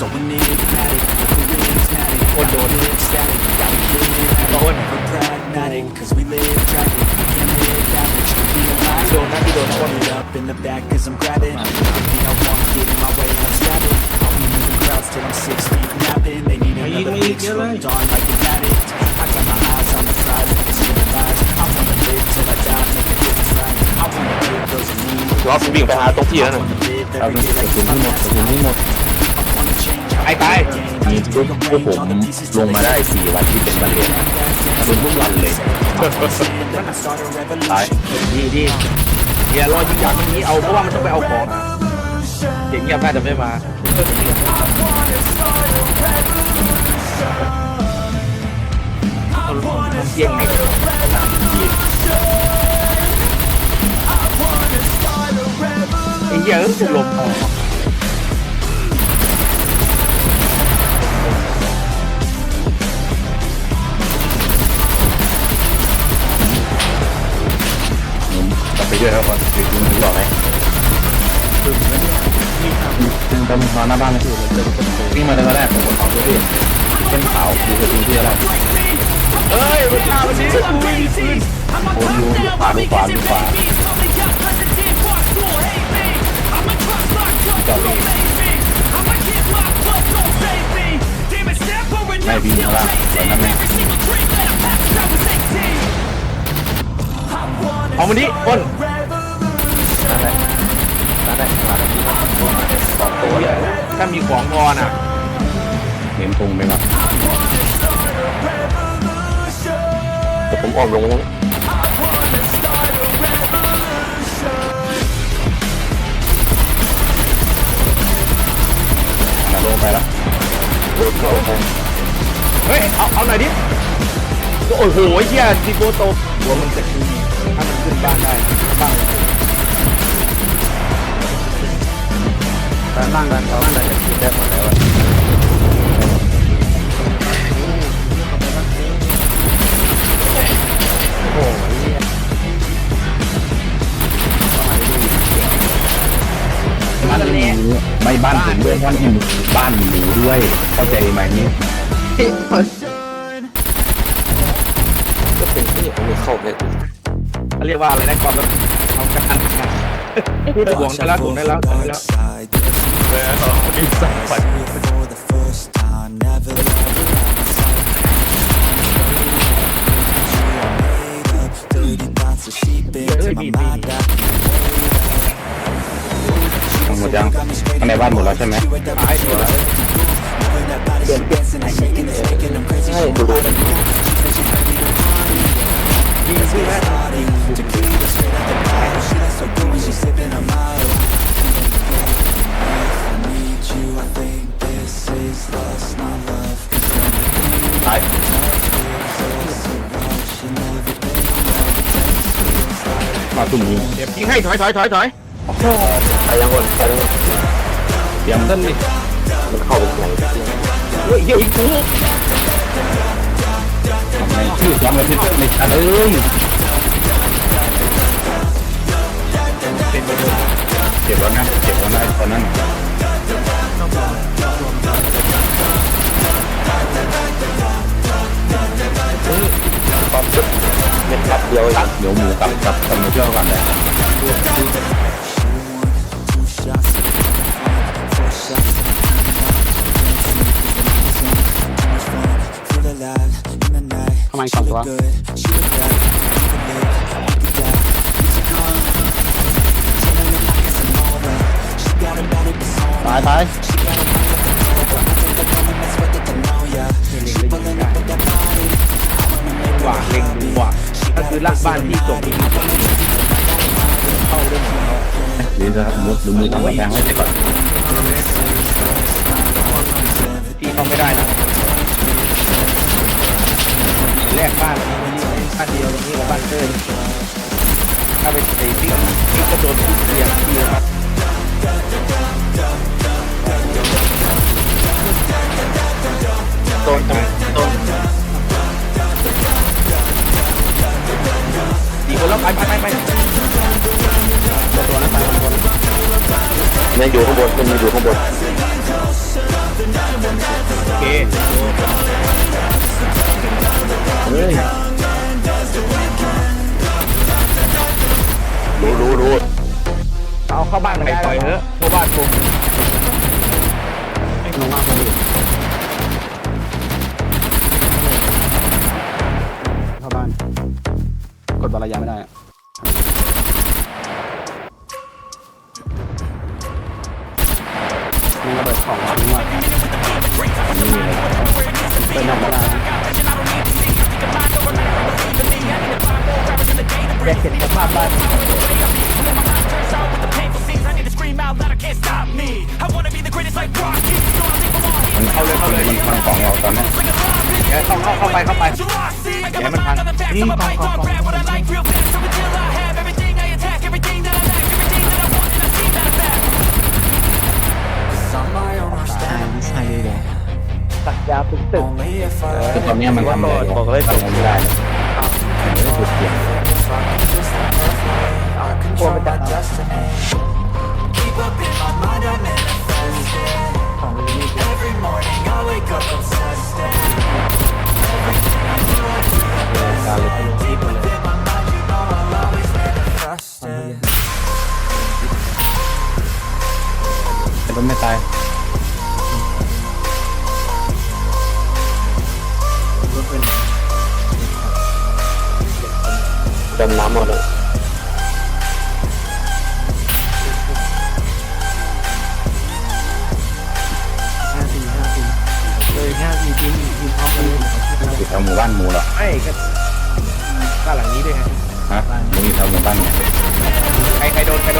So when it's static, the wind's static, or no, it's static, gotta get it at it. We're pragmatic, cause we live tragic, we can't live average, we be alive. So now you don't it up in the back, cause I'm grabbing. Everything I wanna get in my way, I'm stabbing. I'll be moving crowds till I'm six feet napping. They need another fix from dawn like an addict. I got my eyes on the prize, like it's living lies. I wanna live till I die, make a difference right. I wanna live those who need. 主要是病发，都替人了。啊，不是，手机没摸，手机没摸。 ตายมีปุ๊บพวกผมลงมาได้สี่วันที่เป็นวันเรียนกระสุนทุกวันเลย Then I start a ตาย revolution ดีดีเฮียรอยิงยางมันนี้เอาเพราะว่ามันต้องไปเอาของเก่งเงียบได้แต่ไม่มา ตำรวจหน้าบ้านนะพี่วิ่งมาเลยก็ได้ผมกดของด้วยพี่เส้นขาวดูกระสุนที่อะไรเฮ้ยมันฆ่ามันดิผมดูขวาดูขวาดูขวาจอดเอไม่วิ่งข้างล่างตอนนั้นแม่เอามันดิอ้นนั่นแหละนั่นแหละมาแล้วพี่สองตัวเลย ถ้ามีของพอน่ะเน้นตรงไปก่อนแต่ผมอ้อมลงแล้วมาลงไปแล้วเฮ้ย เอา เอาหน่อยดิ โอ้โหเฮียซีโกโตหัวมันจะขึ้นถ้ามันขึ้นบ้านได้บ้าน ล่างด้านเขาด้านใดจะขึ้นได้หมดแล้วอะโอ้โหเหี้ยบ้านหนูไม่บ้านผมด้วยบ้านหนูบ้านหนูด้วยเข้าใจไหมนี่ก็เป็นที่ผมไม่เข้าเลยเขาเรียกว่าอะไรนะก่อนแบบเอาการถ่วงได้แล้วถ่วงได้แล้วถ่วงได้แล้ว for the first time, never let it outside. Dirty thoughts are seeping to my mind. I หมดยังข้างในบ้านหมดแล้วใช่ไหมตาายมาตุ่มนี้เดี๋ยวยิงให้ถอยถอยถอยถอยไปยังคนไปยังคนเตรียมต้นนี่มันเข้าไปไหนเฮ้ยเฮียอีกกูทำไมชื่อจำเลยพี่ต้นในชันเอ้ยเป็นไปเลยเจ็บแล้วนะเจ็บแล้วนะตอนนั้น that's worth it to know ya. She pulling up with that body. I wanna make หว่าเล็งดูหว่าก็คือละบ้านที่จบที่เข้าเรื่องของเขาหรือจะมุดหรือมือทำกำแพงให้ได้ก่อนที่เข้าไม่ได้นะ แลกบ้านบ้านเดียวตรงนี้กับบ้านเตอร์ถ้าไปตีที่ที่ก็โดนทุบเรียงที่ครับโดนตรงโดนสี่คนแล้วไปไปไปไปตัวนั้นไปคนเนี่ยอยู่ข้างบนมันอยู่ข้างบน the เค เฮ้ยรู้รู้รู้เอาเข้าบ้านไปปล่อยเถอะเข้าบ้านผมลงมาคนอื่นเข้าบ้าน กดบาระยะไม่ได้อะมีระเบิดของทิ้งไว้ไม่มีเลยเป็นออกไม่ได้แยกเสร็จกับบ้านบ้านมันเข้าเลยเข้าเลยมันพังของเราตอนนี้เดี๋ยวเข้าเข้าเข้าไปเข้าไปอย่าให้มันพังนี่กองกองกองใช่เลย ตักยาตึกตึก Only if I คือตอนนี้มันทำอะไรบอกเลยทำอะไรไม่ได้เลยไม่ได้ถูกเปลี่ยน I control my destiny Keep up in my mind, I'm manifesting ดำน้ำหมดเลยเลยห้าทีทีทีพร้อมกันอยู่แถวหมู่บ้านหมูเหรอไม่ก็บ้านหลังนี้ด้วยไงฮะมึงอยู่แถวหมู่บ้านไงใครใครโดนใคร